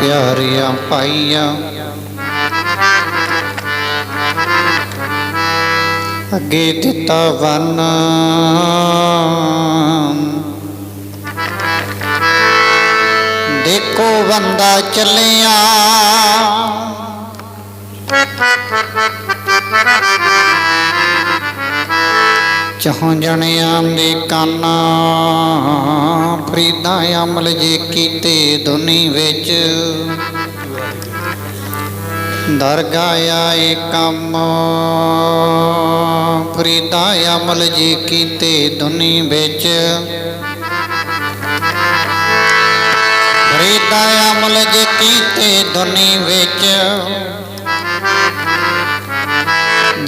ਪਿਆਰੀਆਂ ਪਾਈਆਂ। ਅੱਗੇ ਦਿੱਤਾ ਵਨ। ਦੇਖੋ ਬੰਦਾ ਚੱਲਿਆ। ਚਾਹਾਂ ਜਣਿਆਂ ਦੇ ਕੰਨ, ਫਰੀਦਾ ਅਮਲ ਜੇ ਕੀਤੇ ਦੁਨੀ ਵਿੱਚ। ਦਰਗਾ ਆਏ ਕੰਮ, ਫਰੀਦਾ ਅਮਲ ਜੇ ਕੀਤੇ ਦੁਨੀ ਵਿੱਚ। ਫਰੀਦਾ ਅਮਲ ਜੇ ਕੀਤੇ ਦੁਨੀ ਵਿੱਚ।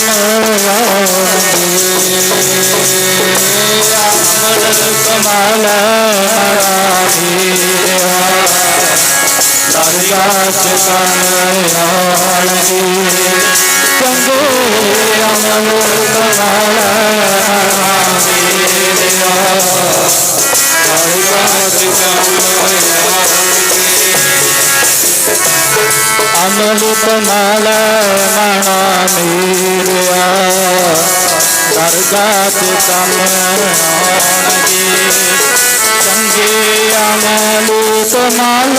Come on, come on, ತಮನಗೆ ಸಂಗೆಯ ಮಲು ಸಮಲ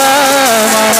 ಮನ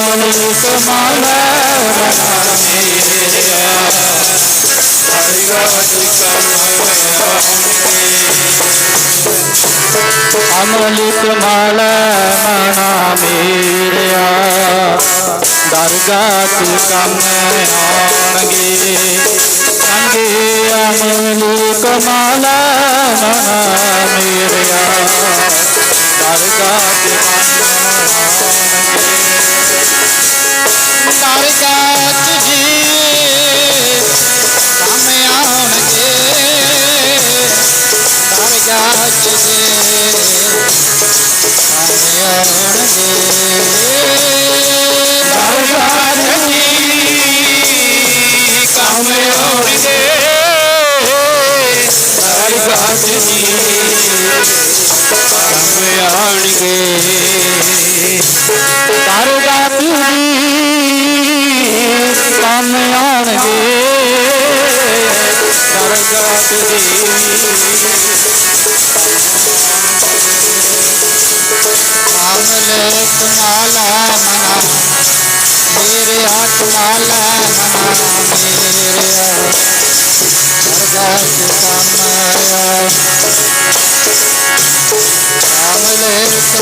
ਕੰਮ ਆਉਣਗੇ ਅਮਲ ਕਮਾਲ ਮਨਾ ਮੇਰਿਆ ਦਰਗਾ ਚ ਕੰਮ ਆਉਣਗੇ ਅਮਰ ਕਮਾਲ ਮਨਾ ਮੇਰਿਆ ਦਰਗਾਹ ਅਮਲਿਕ ਮਲ ਮਨਾ ਮੇਰਿਆ ਦਰਗਾਹ ਤੇ ਕੰਮ ਆਉਣਗੇ ਚੰਗੇ ਅਮਲਿਕ ਮਲ ਮਨਾ ਮੇਰਿਆ ਦਰਗਾਹ ਤੇ ਕੰਮ ਆਉਣਗੇ कारगा तुझे कम आउणगे कारगा तुझे कम आउणगे कारगा तुझे कम आउणगे कारगा तुझे कम आउणगे जगत आमलेख माला मना मेरे हाथ माला मना मेरे जगत समय आमलेख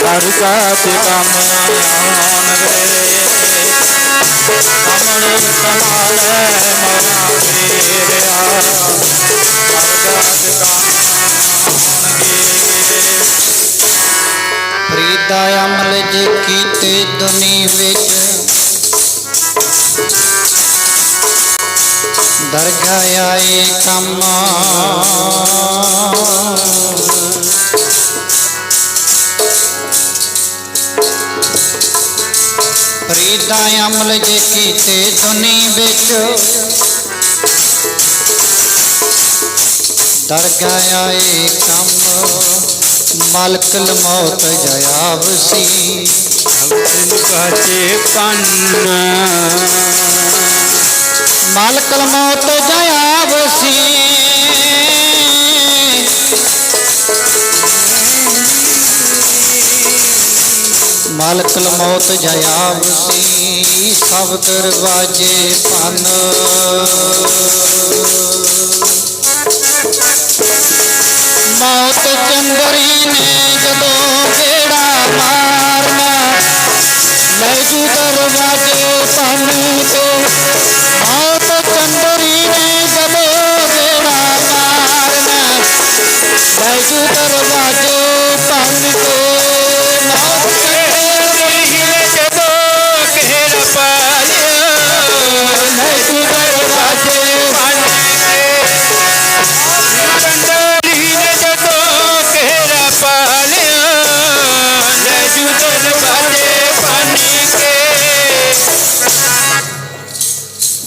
ਮਨਾ ਮੇਰਿਆ ਦਰਗਾਹ ਕੰਮ ਆਉਣਗੇ ਅਮਲ ਕਮਾਲ ਮਨਾ ਮੇਰਿਆ ਦਰਗਾਹ ਤੇ ਕੰਮ ਆਉਣਗੇ ਅਮਲ ਕਮਾਲ ਮਨਾ ਮੇਰਿਆ ਦਰਗਾਹ ਤੇ ਕੰਮ ਆਉਣਗੇ ਫਰੀਦਾ ਅਮਲ ਜੇ ਕੀਤੇ ਦੁਨੀ ਵਿੱਚ ਦਰਗਾਹ ਆਏ ਕੰਮ ਫਰੀਦਾ ਅਮਲ ਜੇ ਕੀਤੇ ਦੁਨੀ ਵਿੱਚ। ਦਰਗਾਹ ਆਏ ਕੰਮ ਮਲਕ ਮੌਤ ਜਾਇਆਵਸੀ ਕਾਚੇ ਪੰਨ ਮਲਕ ਮੌਤ ਜਾਇਆਵਸੀ ਮਲਕ ਮੌਤ ਜਾਇਆਵਸੀ ਸਭ ਦਰਵਾਜੇ ਪੰਨ ਮੌਤ ਚੰਦਰੀ ਨੇ ਜਦੋਂ ਗੇੜਾ ਮਾਰਨਾ, ਲੈ ਜੂ ਦਰਵਾਜੇ ਪੰਨ ਤੇ।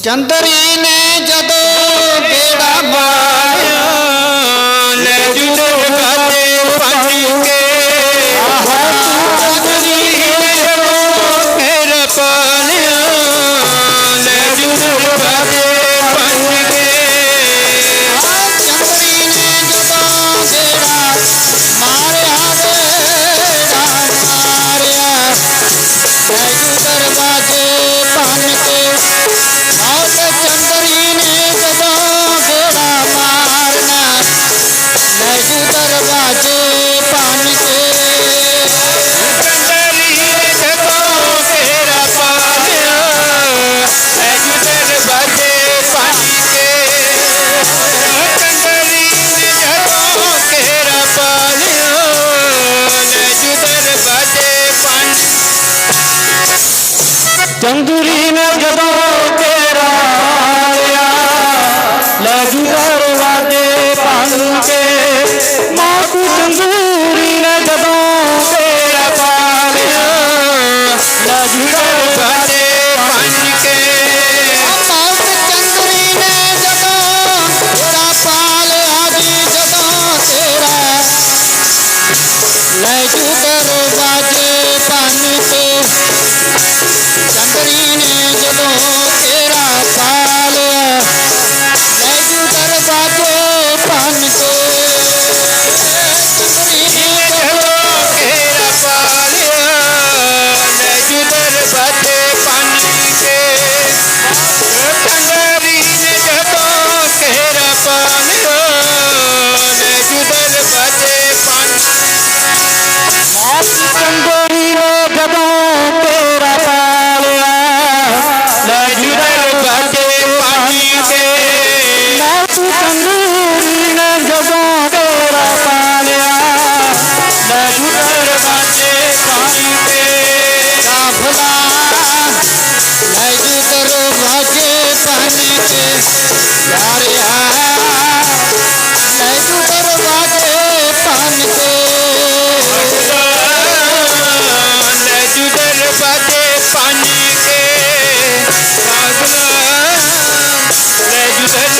ਚੰਦਰੀ ਨੇ ਜਦੋਂ ਗੇੜਾ ਮਾਰਿਆ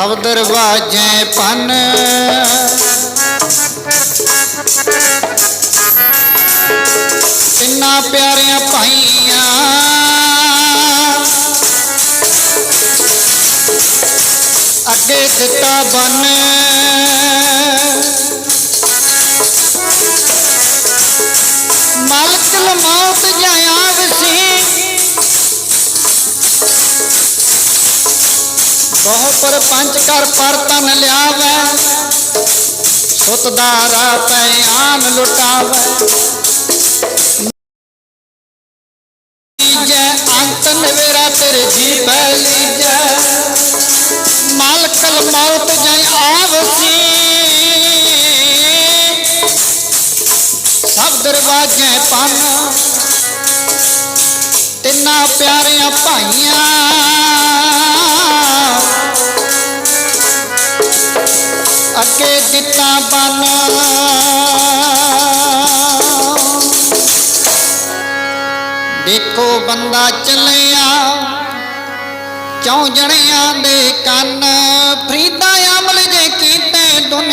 ਸਭ ਦਰਵਾਜੇ ਪੰਨ ਤਿੰਨਾ ਪਿਆਰਿਆਂ ਭਾਈਆਂ ਅੱਗੇ ਦਿੱਤਾ ਬੰਨ। ਮਾਲਕ ਮੌਤ ਜਾਇਆ ਵਸੀ ਬਹੁ ਪਰ ਪੰਜ ਕਰ ਪਰ ਤਨ ਲਿਆਵੈ। ਸੁਤਦਾਰਾ ਪੈ ਆਨ ਲੁਟਾਵੈ। ਜੈ ਅੰਤ ਨਵੇਰਾ ਤੇਰੇ ਜੀ ਪੈ ਲੀਜੈ। ਮਾਲਕ ਮੌਤ ਜੈ ਆਵਸੀ। ਸਭ ਦਰਵਾਜੇ ਪੰਨ ਤਿੰਨਾ ਪਿਆਰਿਆਂ ਭਾਈਆਂ। ਅੱਗੇ ਦਿੱਤਾ ਬੰਨ। ਦੇਖੋ ਬੰਦਾ ਚੱਲਿਆ, ਚੌਂ ਜਣਿਆਂ ਦੇ ਕੰਨ। ਫਰੀਦਾ ਅਮਲ ਜੇ ਕੀਤੇ ਦੁਨੀਆ